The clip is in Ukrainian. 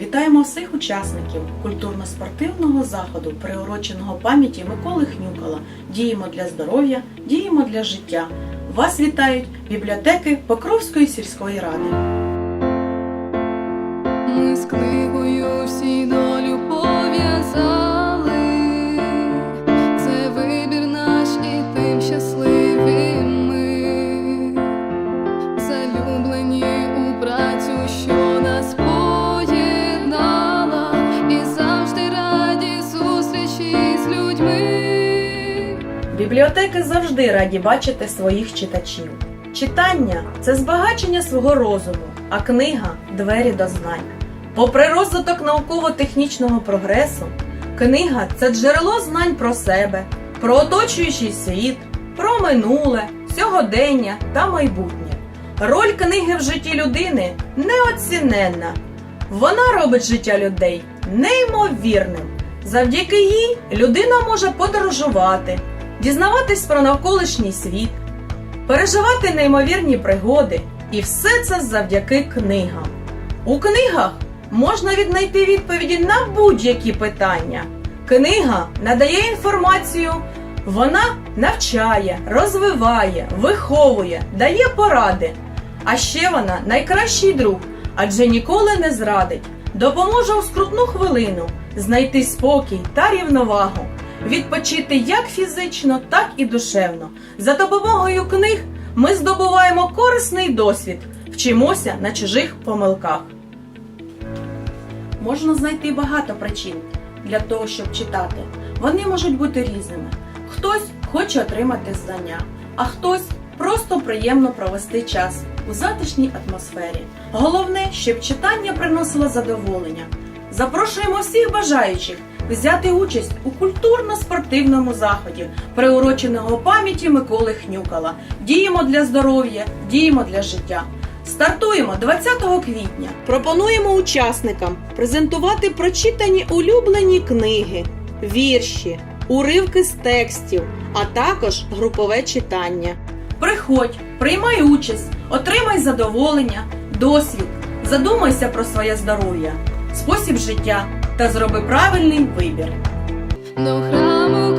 Вітаємо всіх учасників культурно-спортивного заходу, приуроченого пам'яті Миколи Хнюкала. Діємо для здоров'я, діємо для життя. Вас вітають бібліотеки Покровської сільської ради. Ми всі долю Бібліотеки завжди раді бачити своїх читачів. Читання це збагачення свого розуму, а книга двері до знань. Попри розвиток науково-технічного прогресу, книга це джерело знань про себе, про оточуючий світ, про минуле, сьогодення та майбутнє. Роль книги в житті людини неоціненна. Вона робить життя людей неймовірним. Завдяки їй людина може подорожувати, дізнаватись про навколишній світ, переживати неймовірні пригоди, і все це завдяки книгам. У книгах можна віднайти відповіді на будь-які питання. Книга надає інформацію, вона навчає, розвиває, виховує, дає поради. А ще вона найкращий друг, адже ніколи не зрадить, допоможе у скрутну хвилину знайти спокій та рівновагу, відпочити як фізично, так і душевно. За допомогою книг ми здобуваємо корисний досвід, вчимося на чужих помилках. Можна знайти багато причин для того, щоб читати. Вони можуть бути різними. Хтось хоче отримати знання, а хтось просто приємно провести час у затишній атмосфері. Головне, щоб читання приносило задоволення. Запрошуємо всіх бажаючих взяти участь у культурно-спортивному заході, приуроченого пам'яті Миколи Хнюкала. Діємо для здоров'я, діємо для життя. Стартуємо 20 квітня. Пропонуємо учасникам презентувати прочитані улюблені книги, вірші, уривки з текстів, а також групове читання. Приходь, приймай участь, отримай задоволення, досвід, задумайся про своє здоров'я, спосіб життя та зроби правильний вибір. До храму